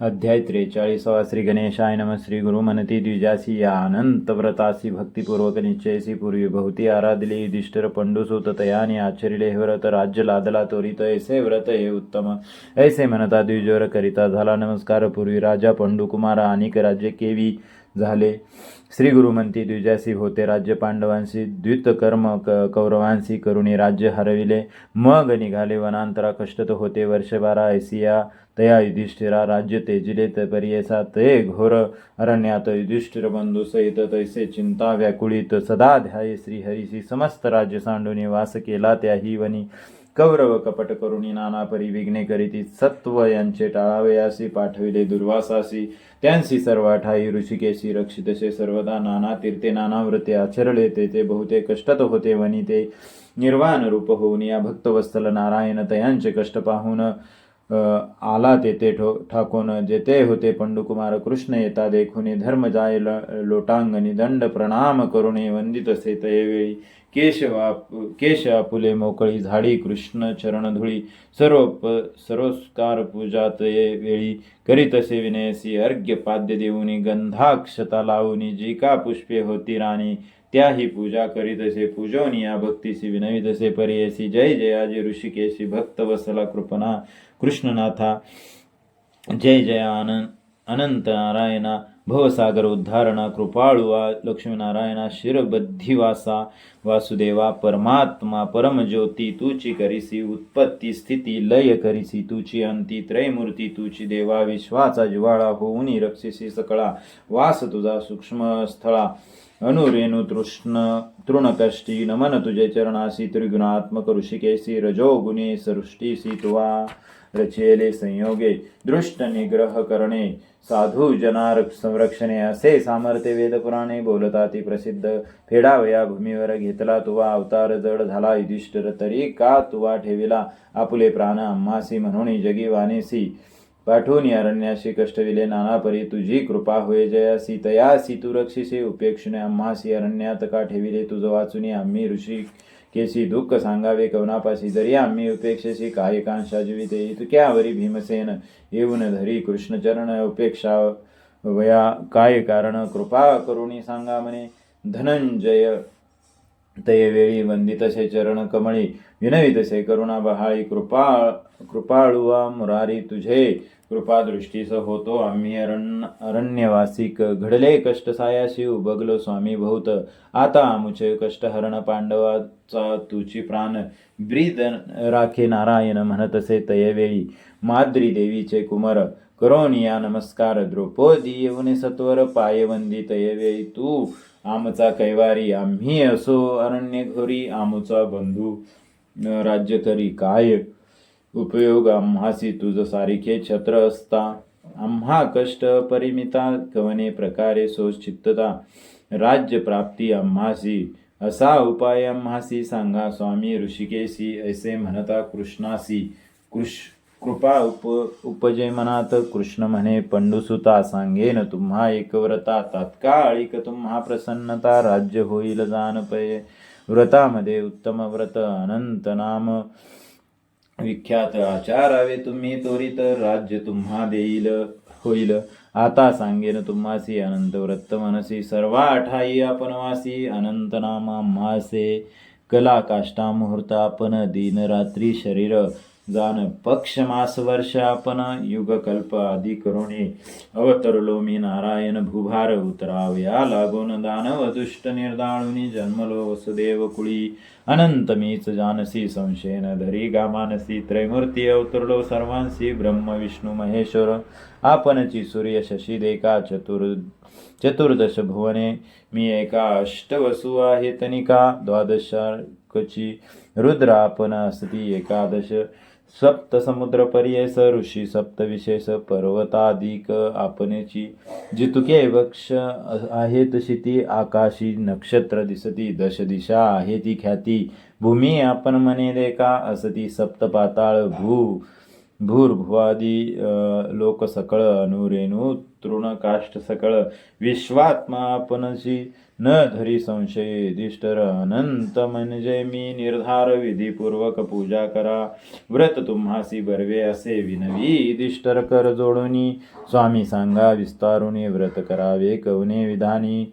अध्याय त्रेचाळीसावा श्री गणेशाय नम श्री गुरु मनती द्विजासी या अनंत व्रतासी भक्तिपूर्वक निश्चयसी पूर्वी भवती आराधली युधिष्ठिर पंडुसूत तयाने आचरिले हे व्रत राज्य लादला त्वरित ऐसे व्रत हे उत्तम। ऐसे म्हणता द्विजवर करिता झाला नमस्कार पूर्वी राजा पंडुकुमार अनेक राज्य केवी। झाले. श्री गुरुमंती द्विजासी होते राज्य पांडवांशी द्वित कर्म क कौरवांशी करुणी राज्य हरविले. मग निघाले वनांतरा कष्टत होते वर्षबारा ऐसिया. तया युधिष्ठिरा राज्य तेजिले परियसा ते घोर अरण्यात युधिष्ठिर बंधू सहित तैसे चिंता व्याकुळित. सदा ध्याये श्रीहरीशी समस्त राज्य सांडूने वास केला त्याही वनी. कौरव कपट करुणी नाना परी विघ्ने करीती सत्व यांचे टाळावयासी पाठविले दुर्वासासी. त्यांसी सर्व ठाई ऋषिकेशी रक्षितसे सर्वदा नाना तीर्थे नाना व्रते आचरले ते बहुतेक कष्टत होते वनी ते. निर्वाण रूप होऊन या भक्तवत्सल नारायण तयांचे कष्ट पाहून आला तेथे ठो ठाकून. जेथे होते पंडुकुमार कृष्ण येता देखुनी धर्म जाय ल- लोटांगणी दंड प्रणाम करुणे वंदित असे तयवेळी केशवा केश आपुले मोकळी झाडी कृष्ण चरण धुळी सर्व प सर्वस्कार पूजा तये वेळी करीत असे विनयसी अर्घ्य पाद्य देऊनी गंधाक्षता लावूनी जी का पुष्पे होती राणी त्याही पूजा करीत असे पूजोनी या भक्तीसी विनवित असे परियसी जय जयाजी ऋषिकेशी भक्त वसला कृपणा कृष्णनाथा जय जय आनंद अनंत नारायणा भवसागर उद्धारणा कृपाळुवा लक्ष्मीनारायणा शिरबद्धिवासा वासुदेवा परमात्मा परमज्योती तुची करिसी उत्पत्ती स्थिती लय करिसी तुची अंती त्रयमूर्ती तुची देवा विश्वाचा जिवाळा होऊन रक्षिसी सकळा वास तुझा सूक्ष्म स्थळा अनुरेणु तृष्ण तृणकष्टी नमन तुझे चरणासी त्रिगुणात्मक ऋषिकेसी रजोगुणे सृष्टीसी तुवा रचेले संयोगे दृष्ट निग्रह करणे साधू जनार संरक्षणे असे सामर्थ्य वेदपुराणे बोलता ती प्रसिद्ध. फेडावया भूमीवर घेतला तुवा अवतार जड झाला युधिष्ठिर तरी का तुवा ठेविला? आपुले प्राण अम्मासी म्हणून जगी वानेसी. पाठवून अरण्याशी कष्टविले नाना परी तुझी कृपा होय जयासी. तयासी तू रक्षिसे उपेक्षणे अम्मासी अरण्यात का ठेविले? तुझं वाचून आम्ही ऋषी केसी दुःख सांगावे कवनापाशी जरी आम्ही उपेक्षेशी काय कांशा जीविते इतक्यावरी भीमसेन येऊन धरी कृष्णचरण उपेक्षा वया. काय कारण? कृपा करुणी सांगा म्हणे. धनंजय तयवेळी वंदितसे चरण कमळी. विनवितसे करुणा बहाळी. कृपा कृपाळुवा मुरारी तुझे. कृपादृष्टीस होतो आम्ही अरण्य अरण्यवासिक घडले कष्ट सायाशिव बगलो स्वामी बहुत आता आमुचे कष्ट हरण पांडवाचा तुची प्राण ब्रीद राखे नारायण म्हणतसे तयवेळी माद्री देवीचे कुमार करोनिया नमस्कार द्रौपदी येऊने सत्वर पायवंदी तयवेळी तू आमचा कैवारी आम्ही असो अरण्य घोरी आमुचा बंधू राज्य तरी काय उपयोग आम्हासी तुझ सारिखे छत्र असता आम्हा कष्ट परिमिता कवने प्रकारे सोचित्तता राज्य प्राप्ती आम्हासी असा उपाय आम्हासी सांगा स्वामी ऋषिकेशी ऐसे म्हणता कृष्णासी। कृष कृपा उप उपजे मनात कृष्ण म्हणे पंडुसुता सांगेन तुम्हा एकव्रता। तात्काळिक तुम्हा प्रसन्नता राज्य होईल जानपये व्रतामध्ये उत्तम व्रत अनंत नाम। विख्यात आचारावे तुम्ही त्वरित राज्य तुम्हा देईल होईल. आता सांगेन तुम्हासी अनंत व्रत मनसी सर्वा आठाई आपण वासी अनंत नामा मासे. कला काष्टा मुहूर्त आपण दिन रात्री शरीर. जाण पक्ष मास वर्ष आपण युग कल्प आदी करुणे. अवतरलो मी नारायण भूभार उतरावया. लागून दानव दुष्ट निर्दाळुनी जन्मलो वसुदेव कुळी. अनंत मीच जानसी संशयन धरी. गामानसी त्रैमूर्ती अवतरलो सर्वांसी. ब्रह्म विष्णू महेश्वर. आपणची सूर्य शशी देका चतुर चतुर्दश भुवने. मी एका अष्टवसु आहे तनिका. द्वादशार्कची रुद्र आपण असती एकादश. सप्त समुद्र पर्यस ऋषी सप्त विशेष पर्वताधिक आपणेची. जितुके वक्ष आहेत शिती आकाशी नक्षत्र दिसती दश दिशा आहे ती ख्याती. भूमी आपण म्हणे लेका असती सप्त पाताळ भू भूर्भुवादी लोक सकळ अनुरेणू तृणकाष्ठ सकळ विश्वात्मा आपणशी न धरी संशय दिष्टर. अनंत म्हणजे मी निर्धार विधीपूर्वक पूजा करा. व्रत तुम्हासी बर्वे असे विनवी दिष्टर. कर जोडुनी. स्वामी सांगा विस्तारुनी व्रत करावे कवने विधानी.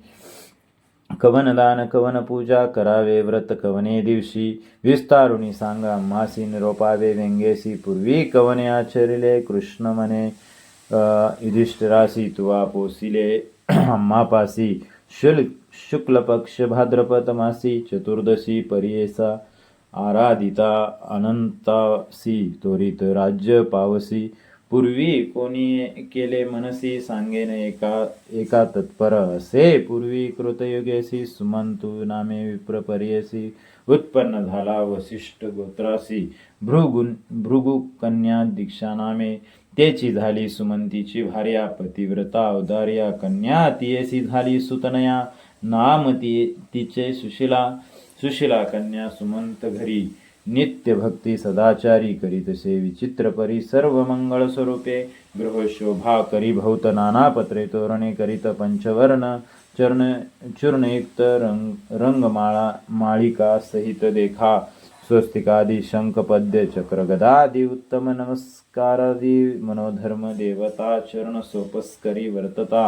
कवनदान कवन पूजा करावे व्रत कवने दिवशी. विस्तारुणी सांगा मासी निरोपावे व्यंगेसी पूर्वी कवने आचरिले कृष्ण म्हणे युधिष्ठिरासी तुवा पोसिले आम्हापासी शुल शुक्ल पक्ष भाद्रपद मासी चतुर्दशी परियेसा, आराधिता अनंतासी त्वरित राज्य पावसी। पूर्वी कोणी केले मनसी, सांगेन एका एका तत्पर असे। पूर्वी कृतयुगेसी, सुमंतु नामे विप्र परियसी, उत्पन्न झाला वसिष्ठ गोत्रासी। भृगु भृगुकन्या दीक्षा नामे। तेची झाली सुमंतीची भार्या पतिव्रता उदार्या कन्या तियेसी झाली सुतनया नाम ती तिचे सुशिला सुशिला कन्या सुमंत घरी. नित्य भक्ती सदाचारी करीतसे विचित्र परी सर्व मंगळ स्वरूपे गृहशोभा करी भौत नाना पत्रे तोरणे करीत पंचवर्ण चरण चूर्णयुक्त रंग रंगमाळा माळिका सहित देखा. स्वस्तिकादी शंखपद्य चक्र गदादी उत्तम नमस्कारादी मनोधर्म देवता चरण सोपस्करी वर्तता।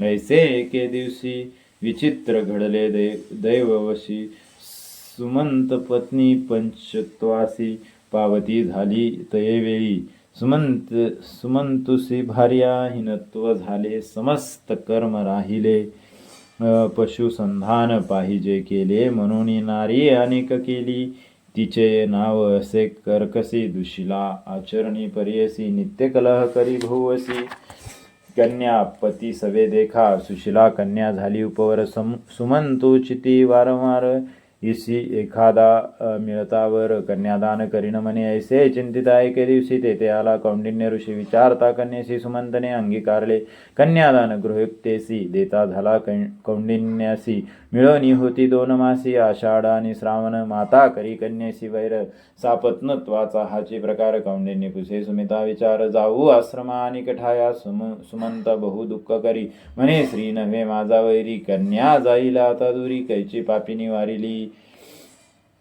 ऐसे एके दिवशी विचित्र घडले दै दैववशी सुमंत पत्नी पंचत्वासी पावती झाली तयेवेळी सुमंत सुमंतुसी भार्या हिनत्व झाले समस्त कर्म राहिले। पशुसंधान पाहिजे केले म्हणून नारी अनेक केली। तिचे नाव असे कर्कसी दुशिला आचरणी परियसी नित्य कलह करी भुवसी कन्या पती सवे देखा सुशिला कन्या झाली उपवर सम सुमंतू चिती वारंवार इसी एखादा मिळतावर कन्यादान करीन म्हणे ऐसे चिंतित एके दिवशी तेथे आला कौंडिन्य ऋषी विचारता कन्याशी सुमंतने अंगीकारले कन्यादान गृहयुक्तेसी देता झाला कौंडिन्यासी मिळवणी होती दोन मासी आषाढ आणि श्रावण माता करी कन्यासी वैर सापत्नत्वाचा हाची प्रकार कौंडिन्य कुसे सुमिता विचार जाऊ आश्रमा आणि कठाया सुम सुमंत बहु दुःख करी म्हणे श्री नव्हे माझा वैरी कन्या जाईल आता दुरी कैची पापिनी वारिली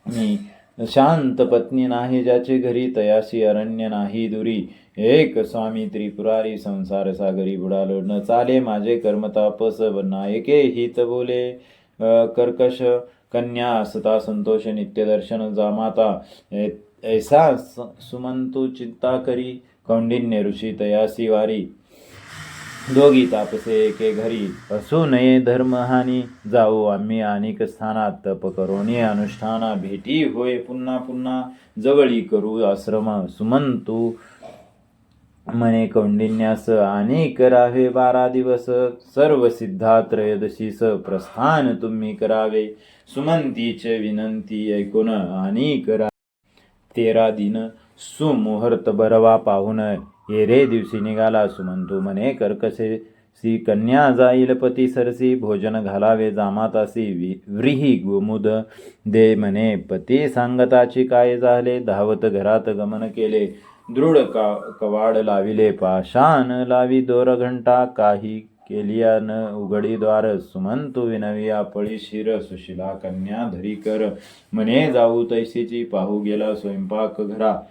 मी. शांत पत्नी नाही ज्याचे घरी तयासी अरण्य नाही दुरी. एक स्वामी त्रिपुरारी संसार सागरी बुडालो. न चाले माझे कर्मतापस नायके हित बोले. कर्कश कन्या सता संतोष नित्य दर्शन जामाता ऐसा स- सुमंतू चिंता करी. कौंडिन्य ऋषी तयासी वारी. दोघी तापसे एके घरी. असू नये धर्महानी जाऊ आम्ही अनेक स्थानात तप करोनी अनुष्ठाना. भेटी होय पुन्हा पुन्हा जवळी करू आश्रम सुमंतू. मने कौंडिन्यास आणि करावे बारा दिवस. सर्व सिद्धा त्रयोदशीस प्रस्थान तुम्ही करावे. सुमंतीचे विनंती ऐकून आणि करा तेरा दिन सुमुहूर्त बरवा पाहून येरे दिवशी निघाला सुमंतू. म्हणे कर्कसे सी कन्या जाईल पती सरसी भोजन घालावे जामातासी वि- व्रीही गोमुद दे म्हणे. पती सांगताची काय झाले? धावत घरात गमन केले. दृढ का कवाड लाविले. पाषाण लावी दोर घंटा काही केलिया न उघडी द्वार. सुमंतू विनविया पळी शिर सुशिला कन्या धरी कर. म्हणे जाऊ तैसीची पाहू गेला स्वयंपाक घरा.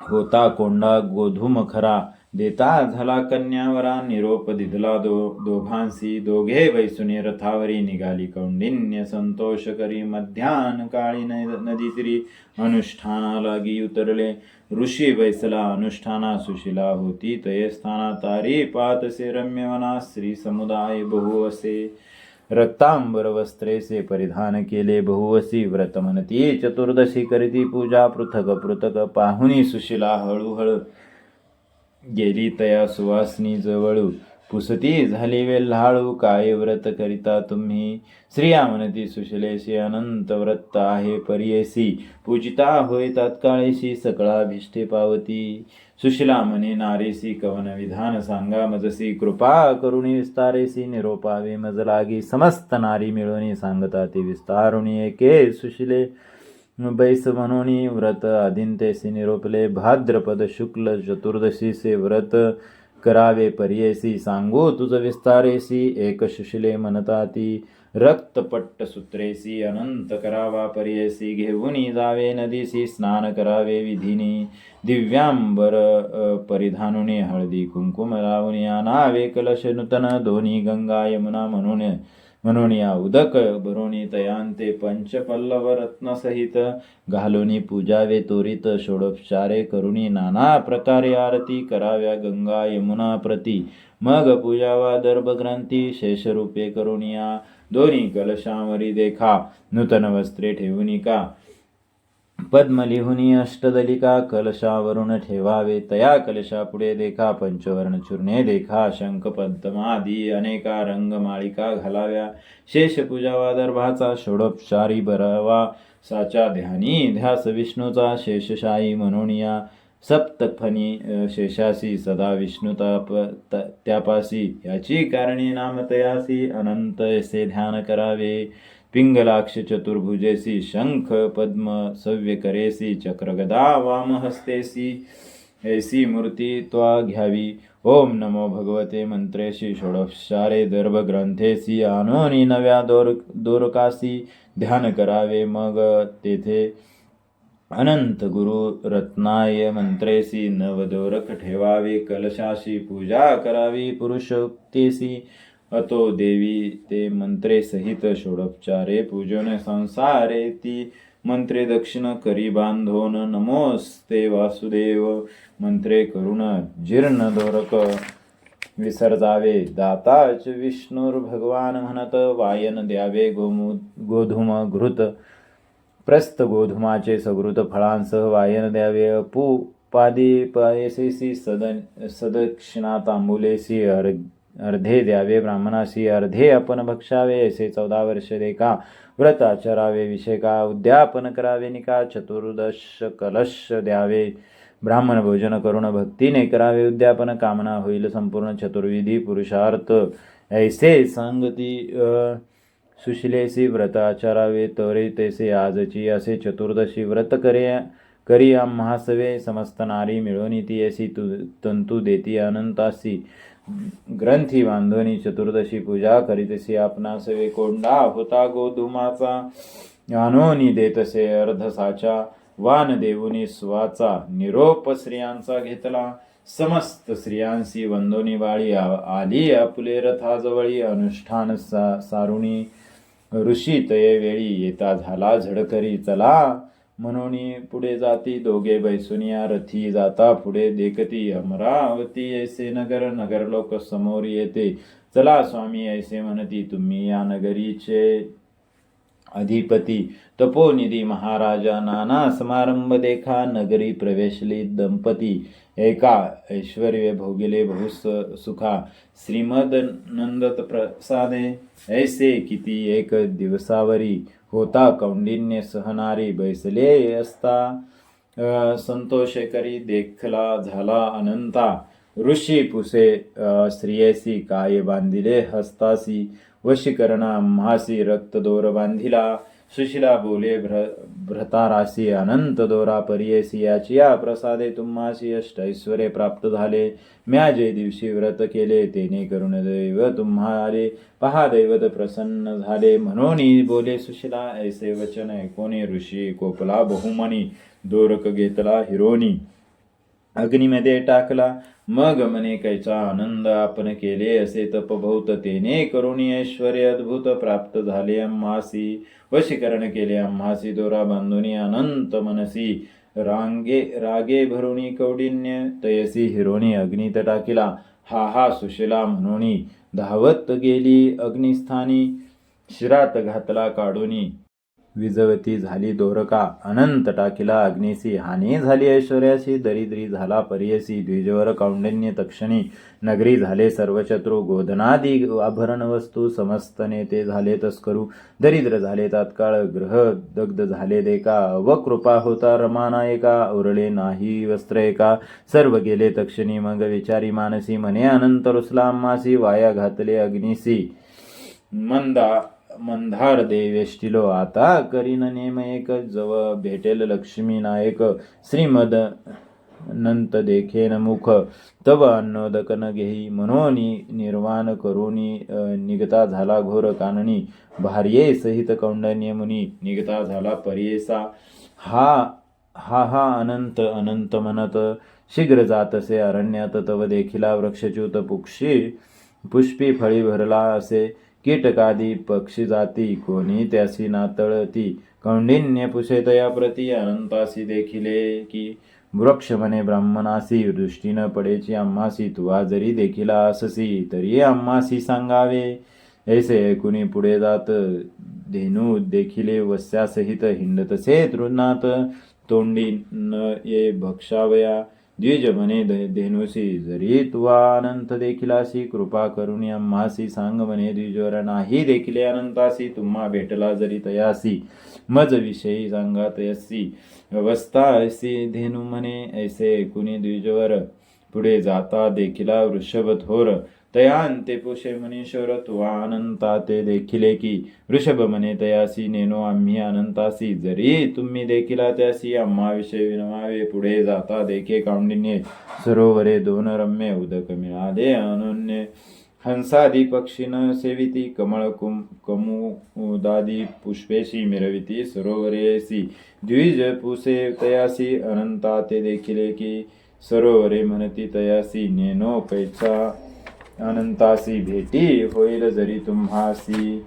होता कोंडा गोधूम खरा. देता झाला कन्यावरा निरोप दिधला दो दोघांसी दोघे बैसुनी रथावरी निघाली. कौंडिन्य संतोष करी. मध्यान काळी न- नदी तिरी अनुष्ठानालागी उतरले. ऋषी बैसला अनुष्ठाना सुशिला होती. तये स्थाना तारी पातसे रम्यवना श्री समुदाय बहु असे. रक्तांबर वस्त्रेसे परिधान केले बहुवसी व्रत म्हणती चतुर्दशी करीती पूजा पृथक पृथक पाहुणी सुशिला हळूहळू गेली तया सुवासनी जवळू पुसती झाली वेल्हाळू काय व्रत करिता तुम्ही? स्त्रिया म्हणती सुशिलेशी अनंत व्रत आहे परियसी. पूजिता होय तात्काळेशी सकळा भिष्टे पावती. सुशिला म्हणे नारेसी कवन विधान सांगा मजसी. कृपा करुणी विस्तारेसी निरोपावे मज लागी. समस्त नारी मिळवणी सांगता ती विस्तारुणी. एके सुशिले बैस म्हणून व्रत आदिंतेसी निरोपले. भाद्रपद शुक्ल चतुर्दशीचे व्रत करावे पर्येसी सांगू तुझ विस्तारेसी एक सुशिले म्हणताती रक्तपट्ट सूत्रेसी अनंत करावा पर्येसी घेऊनी जावे नदीसी स्नान करावे विधिनी दिव्यांबर परिधानुनी हळदी कुंकुम लावून आणावे कलश नूतन दोन्ही गंगा यमुना म्हणून म्हणून या उदक भरोणी तयांते पंचपल्लव रत्नसहित घालुनी पूजावे तोरित षोडोपचारे करुणी नाना प्रकारे आरती कराव्या गंगा यमुना प्रती. मग पूजावा दर्भग्रंथी शेषरूपे करुणिया दोन्ही कलशावरी देखा नूतन वस्त्रे ठेवुनी का पद्मलिहुनी अष्टदलिका कलशावरून ठेवावे तया कलशा पुढे देखा पंचवर्ण चूर्णे देखा शंख पद्मादी अनेका रंगमाळिका घालाव्या शेष पूजावा दर्भाचा षोडोपचारी बरावा साचा ध्यानी ध्यास विष्णूचा शेषशाही म्हणून या शेषासी सदा विष्णुताप त- त्यापासी याची कारणी नाम तयासी अनंत असे ध्यान करावे. पिंगलाक्ष चतुर्भुजेसी शंख पद्म सव्य करेसी चक्रगदा वामहस्तेसी ऐसी मूर्ती त्वा घ्यावी ओम नमो भगवते मंत्रेशी षोडशारे दर्भग्रंथेसी आनोनी नव्या दोर दोरकासी ध्यान करावे मग तेथे। अनंत गुरु रत्नाय मंत्रेसी नवदोरक ठेवावे कलशाशी पूजा करावी पुरुषोक्तेसी अतो देवी ते मंत्रे सहित षोडोपचारे पूजन संसारे ती मंत्रे दक्षिण करी बांधोन नमोस्ते वासुदेव. मंत्रे करुण जीर्ण दोरक विसर्जावे दाताच विष्णुर भगवान म्हणत वायन द्यावे गोमु गोधूम घृत. प्रस्थ गोधुमाचे सगृत फळांसह वायन द्यावे अपू पादी पायसेसी सदन सदक्षिणा तांबुलेसी अर्घ अर्धे द्यावे ब्राह्मणासी अर्धे आपण भक्षावे असे चौदा वर्ष देखा व्रत आचरावे विषेका उद्यापन करावे निका चतुर्दश कलश द्यावे. ब्राह्मण भोजन करून भक्तीने करावे उद्यापन कामना होईल संपूर्ण चतुर्विधी पुरुषार्थ. ऐसे सांगती सुशिलेसी व्रत आचरावे तरे तैसे आजची असे चतुर्दशी व्रत करे करी आम्हासवे समस्त नारी मिळवणी ती अशी तु तंतु देती अनंतासी. ग्रंथी बांधोनी चतुर्दशी पूजा करीतसी आपणासवे कोंडा होता गोधुमाचा. आनोनी देतसे अर्धसाचा वान देऊनी स्वाचा निरोप स्त्रियांचा घेतला. समस्त स्त्रियांसी वंदोनी बाळी आली आपुले रथाजवळी अनुष्ठान सा सारुणी. ऋषी तये वेळी येता झाला झडकरी चला. म्हणून पुढे जाती दोघे बैसुनिया रथी जाता पुढे देखती अमरावती ऐसे नगर नगर लोक समोर येते. चला स्वामी ऐसे म्हणती तुम्ही या नगरीचे अधिपती. तपोनिधी महाराजा नाना समारंभ देखा नगरी प्रवेशली दंपती. एका ऐश्वर्य भोगिले बहुस सुखा. श्रीमद नंदत प्रसादे ऐसे किती एक दिवसावरी. होता कौंडिन्य सहनारी बैसले असता संतोष करी देखला झाला अनंता ऋषी पुसे अ, स्त्रियेसी काय बांधिले हस्तासी वशीकरणा म्हासी रक्तदोर बांधिला सुशिला बोले भ्र भ्रतारासी अनंत दोरा परियेसी याची या प्रसादे तुम्हासी अष्टैश्वर्य प्राप्त झाले. म्या जे दिवशी व्रत केले तेने करुण दैव तुम्हाले. पहा दैवत प्रसन्न झाले. म्हणून बोले सुशिला ऐसे वचन ऐकोने ऋषी कोपला बहुमनी दोरक घेतला हिरोनी. अग्नीमध्ये टाकला. मग मने कैचा आनंद आपण केले असे तपभौततेने करुणी ऐश्वर अद्भुत प्राप्त झाले अम्मासी वशीकरण केले अम्मासी दोरा बांधुनी अनंत मनसी. रांगे रागे भरुणी कौडिन्य तयसी हिरोणी अग्नीत टाकिला. हा हा सुशिला म्हणूनी धावत गेली अग्निस्थानी. शिरात घातला काढूनी विजवती झाली दोरका अनंत टाकिला अग्निसी. हानी झाली ऐश्वर्याशी दरिद्री झाला पर्यसी. द्विजवर कौंडिन्य तक्षणी नगरी झाले सर्वशत्रू. गोधनादी आभरण वस्तू समस्त नेते झाले तस्करू. दरिद्र झाले तात्काळ ग्रह दग्ध झाले देका. व कृपा होता रमाना एका. उरले नाही वस्त्र एका. सर्व गेले तक्षणी मग विचारी मानसी. म्हणे अनंत रुसला अम्मासी. वाया घातले अग्निसी. मंदा मंधार देवेष्टिलो आता करीन नेम एक जव भेटेल लक्ष्मी नायक श्रीमद नंत देखेन मुख तव अन्नोदक न घेई मनोनी निर्वाण करोनी निगता झाला घोर काननी भार्ये सहित कौंडन्य मुनी निगता झाला पर्येसा हा हा हा अनंत अनंत म्हणत शीघ्र जातसे अरण्यात तव देखिला वृक्षच्युत पुक्षी पुष्पी फळी भरला असे कीटकादी पक्षी जाती कोणी त्यासी नातळती कौंडिन्य पुषेतया प्रती अनंतासी देखिले की वृक्ष म्हणे ब्राह्मणासी दृष्टीनं पडेची आम्हासी तुवा जरी देखिला अससी तरी आम्हासी सांगावे. ऐसे ऐकुनी पुढे जात धेनू देखिले वस्यासहित हिंडतसे तृणात तोंडी न ये भक्षावया. द्विज म्हणे धेनुसी जरी तुवा अनंत देखिलासी कृपा करून आम्हासी सांग म्हणे द्विजवर नाही देखिले अनंतासी तुम्हा भेटला जरी तयासी मज विषयी सांगा तयसी अवस्था ऐसी धेनु म्हणे ऐसे कुणी द्विजवर पुढे जाता देखिला वृषभ थोर तयांते पुषे मनीश्वर तुवा अनंता ते देखिले की वृषभ मने तयासी नेनो आम्ही अनंतासी जरी तुम्ही देखिला त्यासी आम्हाविषयी विनवावे पुढे जाता देखे कांडिन्ये सरोवरे दोन रम्य उदक मिळाले अनन्य। हंसादी पक्षीन सेविती कमळ कुम कमुदादी पुष्पेशी मिरविती। सरोवरेसी द्विज पुसे तयासी अनंता ते देखिले की सरोवरे म्हणती तयासी नेनो पैचा अनंतासी भेटी होईल जरी तुम्हासी.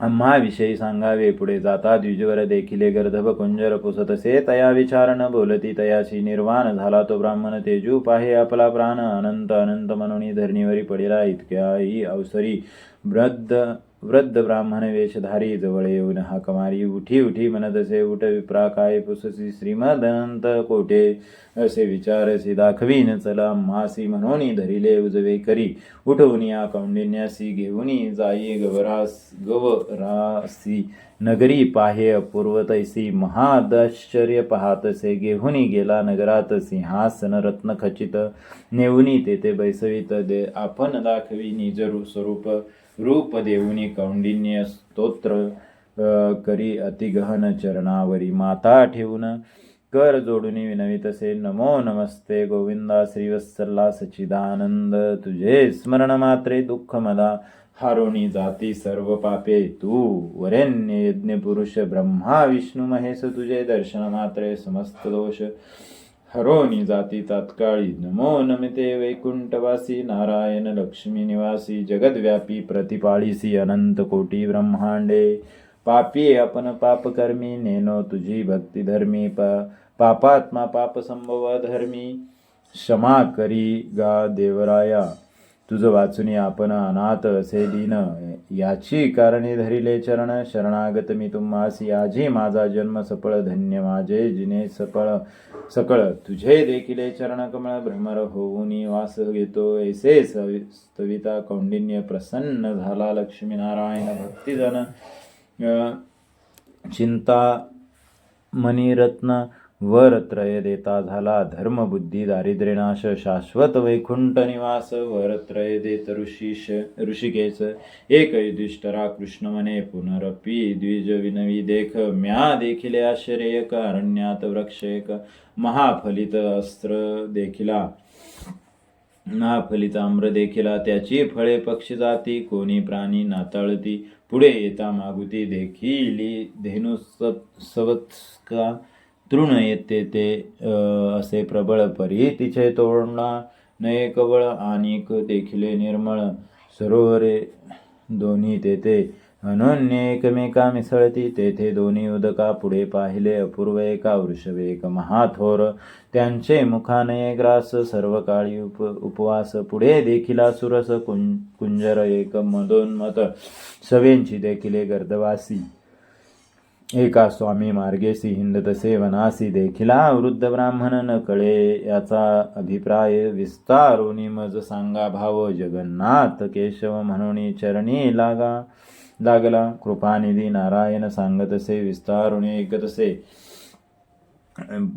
आम्हाविषयी सांगावे पुढे जाता द्विजवर देखिले गर्धभ कुंजर पुसतसे. तया विचार न बोलती तयाशी निर्वाण झाला तो ब्राह्मण तेजू. पाहे आपला प्राण अनंत अनंत म्हणून धरणीवरी पडिला इतक्याही अवसरी. वृद्ध वृद्ध ब्राह्मण वेशधारी जवळ येऊन हा कमारी उठी उठी म्हणतसे उठ विप्रा काय पुससी श्रीमदंत कोठे असे विचारसी दाखवीन चला मासी म्हणून धरिले उजवे करी। उठवून या कौंडिन्यासी घेऊन जाई गवरास गवरासी। नगरी पाहे अपूर्व तैसी महादाश्चर्य पाहतसे। घेऊन गेला नगरात सिंहासन रत्न खचित। नेऊनी तेथे बैसवित दे आपण दाखवी निज स्वरूप। रूप देऊनी कौंडिन्य स्तोत्र करी अतिगहन चरणावरी माता ठेवून कर जोडुनी विनवितसे नमो नमस्ते गोविंदा श्रीवत्सल्ला सचिदानंद तुझे स्मरण मात्रे दुःख मला हारोणी जाती सर्व पापे तू वरेण्य यज्ञ पुरुष ब्रह्मा विष्णू महेश तुझे दर्शन मात्रे समस्त दोष. हरोनी जाती तात्काळी नमो नमिते वैकुंठवासी नारायण लक्ष्मी निवासी जगद्व्यापी प्रतिपाळीसी अनंत कोटी ब्रह्मांडे. पापी आपण पापकर्मी नेनो तुझी भक्ती धर्मी प पापात्मा पाप संभव धर्मी क्षमा करी गा देवराया. तुझ वाचुनी आपण अनाथ असे दीन. याची कारणे धरिले चरण शरणागत मी तुम्हास याजी. माझा जन्म सफळ धन्य माझे जिने सफळ. सकळ तुझे देखिले चरण कमळ भ्रमर होऊन वास घेतो. ऐसे सवि- स्तविता कौंडिन्य प्रसन्न झाला लक्ष्मीनारायण भक्तिजन. चिंता मणिरत्न वर त्रय देता झाला धर्म बुद्धी दारिद्र्यनाश शाश्वत वैकुंठ निवास वर त्रय देत ऋषीश ऋषिकेश एक युधिष्ठरा कृष्ण म्हणे पुनरपी द्विज विनवी देख म्या देखिले आश्रयक अरण्यात वृक्ष एक महाफलित अस्त्र देखिला. महाफलित आम्र देखिला त्याची फळे पक्षी जाती कोणी प्राणी नाताळती पुढे येता मागुती देखिली धेनु सवत्का तृण येते ते असे प्रबळ परी तिचे तोरणा नये कवळ आणिक देखिले निर्मळ सरोवरे दोन्ही तेथे. अनन्य एकमेका मिसळती तेथे दोन्ही उदका पुढे पाहिले. अपूर्व एका वृषभ एक महाथोर. त्यांचे मुखाने ग्रास सर्व काळी उप उपवास. पुढे देखिला सुरस कुं कुंजर एक मदोन्मत. सवेंची देखिले गर्दवासी. एका स्वामी मार्गेसी हिंदतसे वनासी देखिला वृद्ध ब्राह्मण न कळे. याचा अभिप्राय विस्तारोनी मज सांगा भाव जगन्नाथ केशव म्हणून चरणी लागा लागला. कृपानिधी नारायण सांगतसे विस्तारुणी ऐकतसे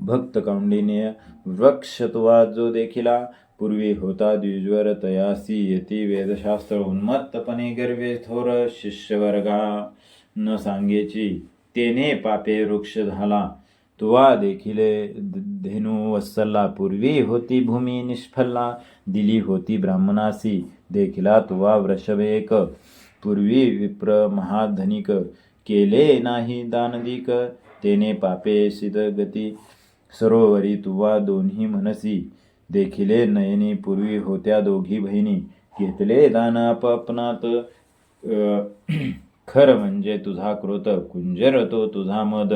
भक्त कौंडिन्य वृक्ष तुवा जो देखिला. पूर्वी होता द्विज्वर तयासी यती वेदशास्त्र उन्मत्तपणे गर्वे थोर शिष्यवर्गा. न सांगेची तेने पापे वृक्ष झाला. तुवा देखील धेनू वत्सल्ला पूर्वी होती भूमी निष्फल्ला दिली होती ब्राह्मणासी देखिला तुवा वृषभेक. पूर्वी विप्र महाधनिक केले नाही दानदिक तेने पापे सिद्धगती. सरोवरी तुवा दोन्ही मनसी देखिले नयनी पूर्वी होत्या दोघी बहिणी घेतले दान आपणात खर म्हणजे तुझा कृत कुंजर तो तुझा मद.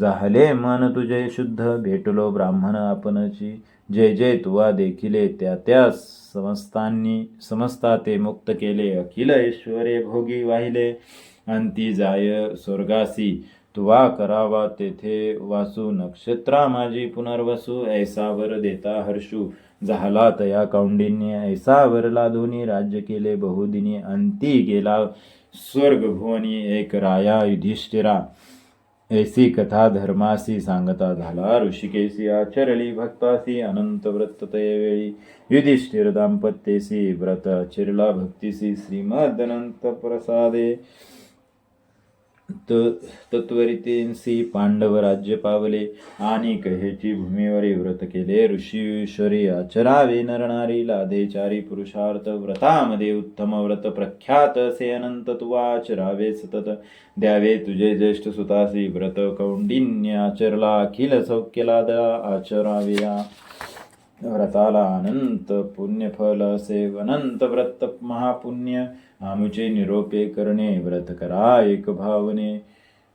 झाले मन तुझे शुद्ध भेटलो ब्राह्मण आपणची जे जे तुवा देखिले त्या त्या समस्तांनी समस्ता ते मुक्त केले. अखिल ऐश्वरे भोगी वाहिले. अंती जाय स्वर्गासी. तुवा करावा तेथे वासू. नक्षत्रा माझी पुनर्वसू. ऐसा वर देता हर्षू. झाला तया कौंडिन्य. ऐसा वरला दोन्ही राज्य केले बहुदिनी. अंती गेला स्वर्ग भुवनी एक राया युधिष्ठिरा. ऐसी कथा धर्मासी सांगता झाला ऋषिकेशी आचरली भक्तासी अनंत व्रत वेळी युधिष्ठिर दाम्पत्येसी व्रत चिरला भक्तीसी श्रीमद अनंत प्रसादे त- तत्वरितेंसी पांडव राज्य पावले आणि कहेची भूमीवरी व्रत केले. ऋषीश्वरी आचरावे नरणारी लाधे चारी पुरुषार्थ व्रतामध्ये उत्तम व्रत प्रख्यात असे अनंत तुवा आचरावे सतत द्यावे. तुझे ज्येष्ठ सुतासी व्रत कौंडिन्य आचरला अखिल सौख्यला आचराव्या. व्रताला अनंत पुण्यफल असे अनंत व्रत महापुण्य आमुचे निरोपे करणे व्रत करा एक भावने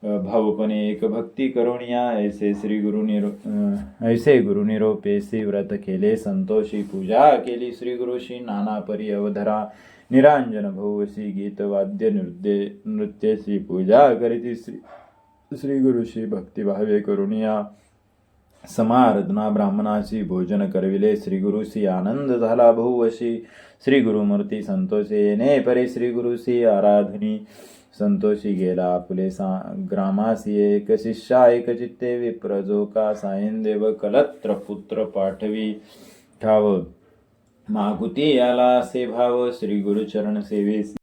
भावपणे एक भक्ती करुणिया ऐसे श्री गुरु निरो ऐसे गुरु निरोपेसी व्रत केले संतोषी पूजा केली. श्री गुरुशी नाना परी अवधरा निरांजन भवसी गीत वाद्य नृत्य नृत्यशी पूजा करीती श्री श्री गुरुशी भक्तिभावे करुणिया समाराधना ब्राह्मणाशी भोजन करविले श्री गुरुसी आनंद झाला बहुवशी. श्री गुरुमूर्ती संतोषी येणे परे श्री गुरुसी आराधनी. संतोषी गेला आपले सा ग्रामासी एक शिष्या एक चित्ते विप्र जो का सायनदेव कलत्र पुत्र पाठवी. ठाव मागुती याला असे भाव श्री गुरुचरण सेवेसी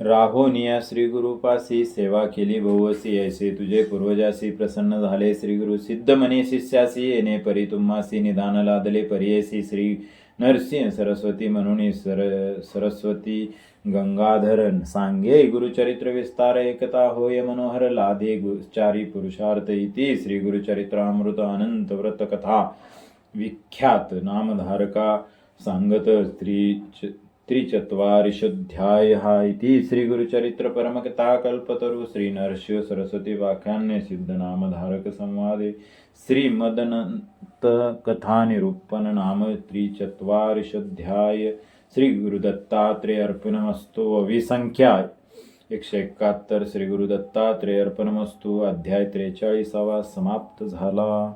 राहोनिया श्री गुरुपासी सेवा केली बहुवसी ऐसे तुझे पूर्वजासी प्रसन्न झाले. श्री गुरु सिद्ध मने शिष्यासी येणे परी तुम्हासी निदान लादले परियेसी. श्री नरसिंह सरस्वती म्हणून सर सरस्वती गंगाधरन सांगे गुरुचरित्र विस्तार एकता होय मनोहर लाधे गु- चारी पुरुषार्थ इति. श्री गुरुचरित्रामृत अनंत व्रत कथा विख्यात नामधारका सांगत स्त्री त्रिचत्वारिशोऽध्याय इति श्रीगुरुचरित्र परमकथा कल्पतरु श्रीनरसिंह सरस्वती नाम त्रिचत्वारिशोऽध्याय श्रीगुरुदत्तात्रेय अर्पणमस्तु अविसंख्या एकशे एकाहत्तर श्री अध्याय त्रेचाळीसावा समाप्त झाला।